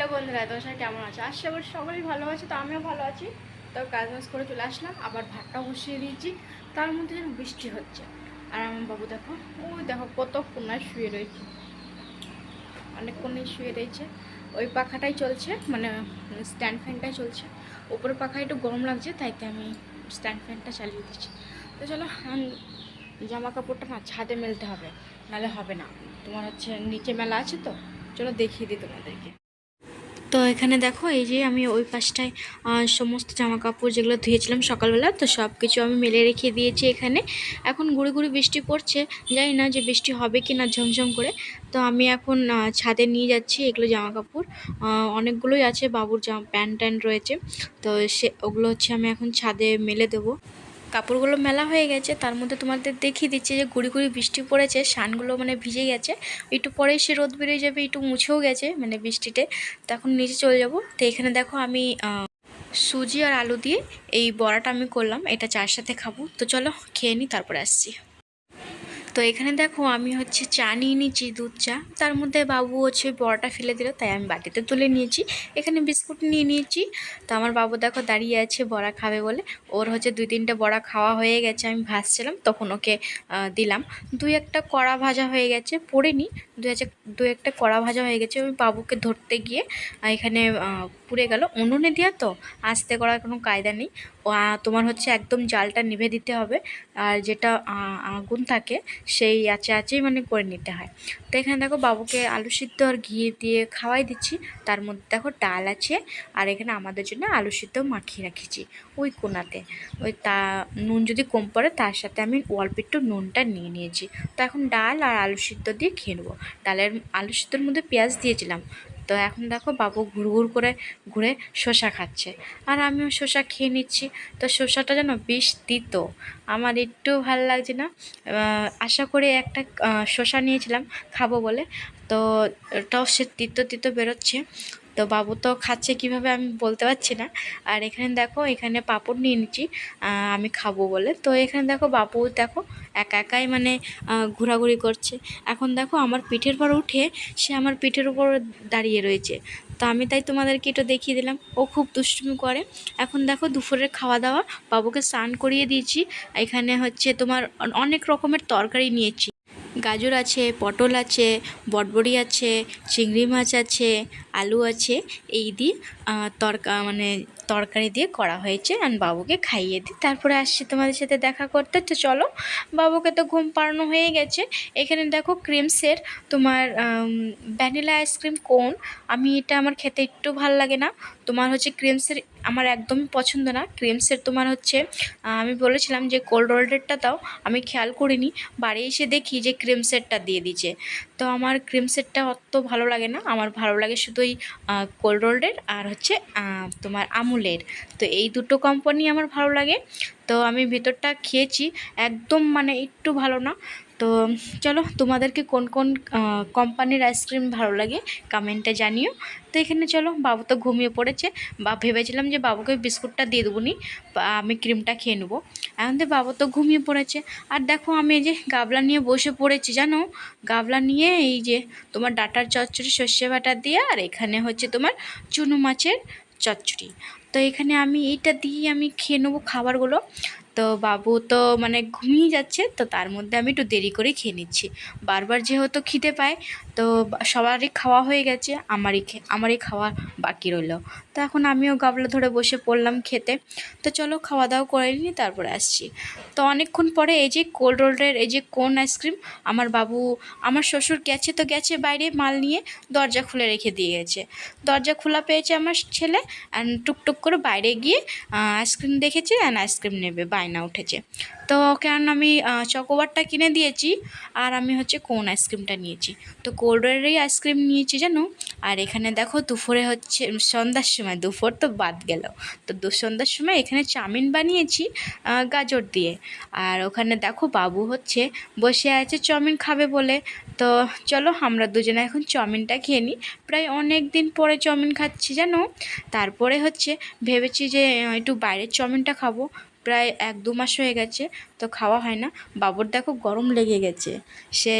তো বন্ধুরা তোমার সাথে কেমন আছে? আশা করি সকলেই ভালো আছে, তো আমিও ভালো আছি। তো কাজ বাজ করে চলে আসলাম, আবার ভাতটা বসিয়ে দিয়েছি। তার মধ্যে যেন বৃষ্টি হচ্ছে। আর আমার বাবু দেখো, ওই দেখো কত কোনায় শুয়ে রয়েছে। অনেক কোনায় শুয়ে রয়েছে। ওই পাখাটাই চলছে মানে স্ট্যান্ড ফ্যানটাই চলছে। উপরের পাখা একটু গরম লাগছে তাইতে আমি স্ট্যান্ড ফ্যানটা চালিয়ে দিচ্ছি। তো চলো জামা কাপড়টা না ছাদে মেলতে হবে, নাহলে হবে না। তোমার হচ্ছে নিচে মেলা আছে তো, চলো দেখিয়ে দিই তোমাদেরকে। তো এখানে দেখো, এই যে আমি ওই পাশটায় সমস্ত জামা কাপড় যেগুলো ধুয়েছিলাম সকালবেলা, তো সব কিছু আমি মেলে রেখে দিয়েছি এখানে। এখন গুঁড়ি গুঁড়ি বৃষ্টি পড়ছে, জানি না যে বৃষ্টি হবে কি না ঝমঝম করে। তো আমি এখন ছাদে নিয়ে যাচ্ছি এগুলো জামা কাপড় অনেকগুলোই আছে বাবুর জামা, প্যান্ট ট্যান্ট রয়েছে। তো সে, ওগুলো হচ্ছে আমি এখন ছাদে মেলে দেবো। কাপড়গুলো মেলা হয়ে গেছে, তার মধ্যে তোমাদের দেখিয়ে দিচ্ছে যে গুড়ি গুড়ি বৃষ্টি পড়েছে, শানগুলো মানে ভিজে গেছে। একটু পরেই সে রোদ বেরিয়ে যাবে, একটু মুছেও গেছে মানে বৃষ্টিতে। তখন নিচে চলে যাব। তো এখানে দেখো আমি সুজি আর আলু দিয়ে এই বড়াটা আমি করলাম, এটা চার সাথে খাব। তো চলো খেয়ে নিই তারপরে আসছি। তো এখানে দেখো আমি হচ্ছে চা নিয়ে নিয়েছি দুধ চা। তার মধ্যে বাবু হচ্ছে বড়াটা ফেলে দিল, তাই আমি বাটিতে তুলে নিয়েছি। এখানে বিস্কুট নিয়ে নিয়েছি। তো আমার বাবু দেখো দাঁড়িয়ে আছে, বড়া খাবে বলে। ওর হচ্ছে দুই তিনটে বড়া খাওয়া হয়ে গেছে, আমি ভাজছিলাম, তখন ওকে দিলাম। দুই একটা কড়া ভাজা হয়ে গেছে পড়েনি দু হাজার দু একটা কড়া ভাজা হয়ে গেছে আমি বাবুকে ধরতে গিয়ে এখানে পুড়ে গেল। উনুনে দেওয়া তো আস্তে করার কোনো কায়দা নেই। তোমার হচ্ছে একদম জালটা নিভে দিতে হবে। আর যেটা আগুন থাকে, সেই আচে আচেই মানে করে নিতে হয়। তো এখানে দেখো বাবুকে আলু সিদ্ধ আর ঘি দিয়ে খাওয়াই দিচ্ছি। তার মধ্যে দেখো ডাল আছে, আর এখানে আমাদের জন্য আলু সিদ্ধ মাখিয়ে রাখেছি ওই কোনাতে। ওই তা, নুন যদি কম পড়ে তার সাথে আমি অল্প একটু নুনটা নিয়ে নিয়েছি। তো এখন ডাল আর আলু সিদ্ধ দিয়ে খেয়ে নেব। ডালের, আলু সিদ্ধর মধ্যে পেঁয়াজ দিয়েছিলাম। তো এখন দেখো বাবু ঘুর ঘুর করে ঘুরে শসা খাচ্ছে। আর আমিও শসা খেয়ে নিচ্ছি। তো শসাটা যেন বেশ দিত আমার একটু ভালো লাগছে না। আশা করে একটা শসা নিয়েছিলাম, খাব বলে। তো ওটাও সে তিতো তিত্ত বেরোচ্ছে। তো বাবু তো খাচ্ছে কীভাবে আমি বলতে পারছি না। আর এখানে দেখো, এখানে পাঁপড় নিয়ে নিচ্ছি আমি খাব বলে। তো এখানে দেখো বাবু, দেখো, একা একাই মানে ঘোরাঘুরি করছে। এখন দেখো আমার পিঠের পর উঠে সে আমার পিঠের উপর দাঁড়িয়ে রয়েছে। তো আমি তাই তোমাদেরকে এটা দেখিয়ে দিলাম। ও খুব দুষ্টুমি করে। এখন দেখো দুপুরের খাওয়া দাওয়া বাবুকে স্নান করিয়ে দিয়েছি। এখানে হচ্ছে তোমার অনেক রকমের তরকারি নিয়েছি। গাজর আছে, পটল আছে, বটবড়ি আছে, চিংড়ি মাছ আছে, আলু আছে, এই দিয়ে তরকা মানে তরকারি দিয়ে করা হয়েছে আর বাবুকে খাইয়ে দিই তারপরে আসছি তোমাদের সাথে দেখা করতে। তো চলো, বাবুকে তো ঘুম পাড়ানো হয়ে গেছে। এখানে দেখো ক্রিমসের তোমার ভ্যানিলা আইসক্রিম কোন? আমি এটা আমার খেতে একটু ভালো লাগে না। তোমার হচ্ছে ক্রিমসের আমার একদমই পছন্দ না। ক্রিমসের তোমার হচ্ছে আমি বলেছিলাম যে কোল্ড রোল্ডেরটা দাও। আমি খেয়াল করিনি। বাড়ি এসে দেখি যে ক্রিম সেটটা দিয়ে দিচ্ছে তো আমার ক্রিম সেটটা অত ভালো লাগে না। আমার ভালো লাগে শুধুই কোল্ড রোল্ডের আর হচ্ছে তোমার তোমার আমুলের তো এই দুটো কোম্পানি আমার ভালো লাগে। তো আমি ভেতরটা খেয়েছি। একদম মানে একটু ভালো না। তো চলো, তোমাদেরকে কোন কোন কোম্পানির আইসক্রিম ভালো লাগে কমেন্টে জানিও। তো এখানে চলো, বাবু তো ঘুমিয়ে পড়েছে। বা ভেবেছিলাম যে বাবুকে বিস্কুটটা দিয়ে দেবো নি আমি ক্রিমটা খেয়ে নেব। এখন তো বাবু তো ঘুমিয়ে পড়েছে। আর দেখো, আমি এই যে গাবলা নিয়ে বসে পড়েছি, জানো? গাবলা নিয়ে এই যে তোমার ডাটার চচ্চড়ি, সর্ষে বাটা দিয়ে, আর এখানে হচ্ছে তোমার চুনো মাছের চচ্চড়ি। তো এখানে আমি এইটা দিয়ে আমি খেয়ে নেব খাবারগুলো। তো বাবু তো মানে ঘুমিয়ে যাচ্ছে, তো তার মধ্যে আমি একটু দেরি করে খেয়ে নিচ্ছি। বারবার যেহেতু খিদে পায়, তো সবারই খাওয়া হয়ে গেছে, আমারই আমারই খাওয়া বাকি রইল। তো এখন আমিও গাবলা ধরে বসে পড়লাম খেতে। তো চলো খাওয়া দাওয়া করে নিই, তারপরে আসছি। তো অনেকক্ষণ পরে এই যে কোল্ড রোল্ডের এই যে কোন আইসক্রিম, আমার বাবু, আমার শ্বশুর গেছে তো গেছে বাইরে মাল নিয়ে দরজা খুলে রেখে দিয়ে গেছে। দরজা খোলা পেয়েছে আমার ছেলে আর টুকটুক করে বাইরে গিয়ে আইসক্রিম দেখেছে অ্যান্ড আইসক্রিম নেবে, বায়না উঠেছে। তো কেন আমি চকোবারটা কিনে দিয়েছি, আর আমি হচ্ছে কোন আইসক্রিমটা নিয়েছি। তো কোল্ডেরই আইসক্রিম নিয়েছি জানো? আর এখানে দেখো দুপুরে হচ্ছে সন্ধ্যার সময়, দুপুর তো বাদ গেল। তো দু, সন্ধ্যার সময় এখানে চাউমিন বানিয়েছি গাজর দিয়ে। আর ওখানে দেখো বাবু হচ্ছে বসে আছে, চাউমিন খাবে বলে। তো চলো আমরা দুজনে এখন চাউমিনটা খেয়ে নিই। প্রায় অনেক দিন পরে চাউমিন খাচ্ছি, জানো? তারপরে হচ্ছে ভেবেছি যে একটু বাইরের চাউমিনটা খাব। প্রায় এক দু মাস হয়ে গেছে, তো খাওয়া হয় না। বাবুর দেখো গরম লেগে গেছে। সে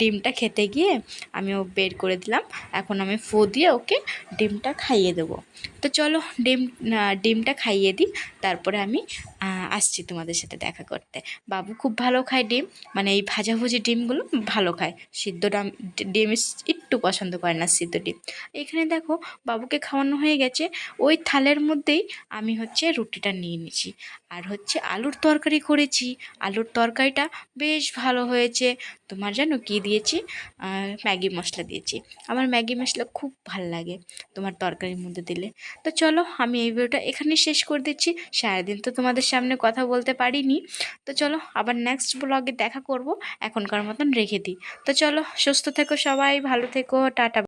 ডিমটা খেতে গিয়ে আমি ও বের করে দিলাম। এখন আমি ফু দিয়ে ওকে ডিমটা খাইয়ে দেবো। তো চলো ডিম ডিমটা খাইয়ে দিই। তারপরে আমি আসছি তোমাদের সাথে দেখা করতে। বাবু খুব ভালো খায় ডিম মানে এই ভাজাভুজি ডিমগুলো ভালো খায়। সিদ্ধ ডাম, ডিম একটু পছন্দ করে না সিদ্ধ ডিম। এখানে দেখো বাবুকে খাওয়ানো হয়ে গেছে, ওই থালের মধ্যেই আমি হচ্ছে রুটিটা নিয়ে নিয়েছি। আর হচ্ছে আলুর তরকারি করেছি। আলুর তরকারিটা বেশ ভালো হয়েছে। তোমার জানো কি দিয়েছি? ম্যাগি মশলা দিয়েছি। আমার ম্যাগি মশলা খুব ভালো লাগে তোমার তরকারির মধ্যে দিলে। তো চলো আমি এই ভিডিওটা এখানে শেষ করে দিচ্ছি। সারাদিন তো তোমাদের সামনে কথা বলতে পারিনি। তো চলো আবার নেক্সট ব্লগে দেখা করব। এখনকার মতন রেখে দিই। তো চলো সুস্থ থেকো সবাই, ভালো থেকো, টাটা।